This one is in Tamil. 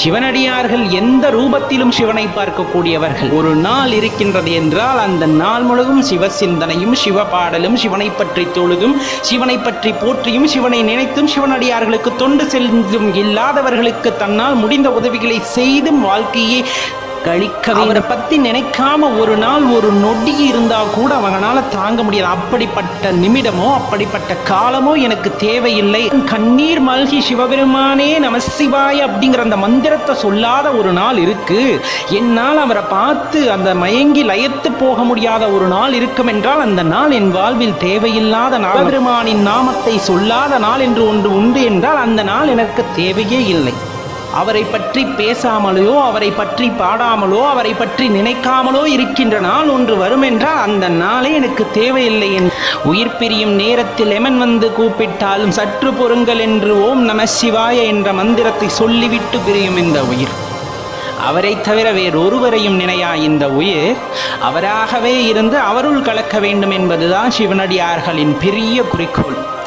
சிவனடியார்கள் எந்த ரூபத்திலும் சிவனை பார்க்கக்கூடியவர்கள். ஒரு நாள் இருக்கின்றது என்றால் அந்த நாள் முழுவதும் சிவ சிந்தனையும் சிவ பாடலும் சிவனை பற்றி தொழுதும் சிவனை பற்றி போற்றியும் சிவனை நினைத்தும் சிவனடியார்களுக்கு தொண்டு செல்லும் இல்லாதவர்களுக்கு தன்னால் முடிந்த உதவிகளை செய்தும் வாழ்க்கையை கழிக்கவே அவரை பத்தி நினைக்காம ஒரு நாள் ஒரு நொடி இருந்தா கூட அவங்களால தாங்க முடியாது. அப்படிப்பட்ட நிமிடமோ அப்படிப்பட்ட காலமோ எனக்கு தேவையில்லை. கண்ணீர் மல்கி சிவபெருமானே நமசிவாய அப்படிங்கிற அந்த மந்திரத்தை சொல்லாத ஒரு நாள் இருக்கு. என்னால் அவரை பார்த்து அந்த மயங்கி லயத்து போக முடியாத ஒரு நாள் இருக்கும் என்றால் அந்த நாள் என் வாழ்வில் தேவையில்லாத நாள். பெருமானின் நாமத்தை சொல்லாத நாள் என்று ஒன்று உண்டு என்றால் அந்த நாள் எனக்கு தேவையே இல்லை. அவரை பற்றி பேசாமலோ அவரை பற்றி பாடாமலோ அவரை பற்றி நினைக்காமலோ இருக்கின்ற நாள் ஒன்று வரும் என்றால் அந்த நாளே எனக்கு தேவையில்லை என் உயிர் பிரியும் நேரத்தில் எமன் வந்து கூப்பிட்டாலும் சற்று பொறுங்கள் என்று ஓம் நம சிவாய என்ற மந்திரத்தை சொல்லிவிட்டு பிரியும் இந்த உயிர். அவரை தவிர வேறொருவரையும் நினையா இந்த உயிர்? அவராகவே இருந்து அவருள் கலக்க வேண்டும் என்பதுதான் சிவனடியார்களின் பெரிய குறிக்கோள்.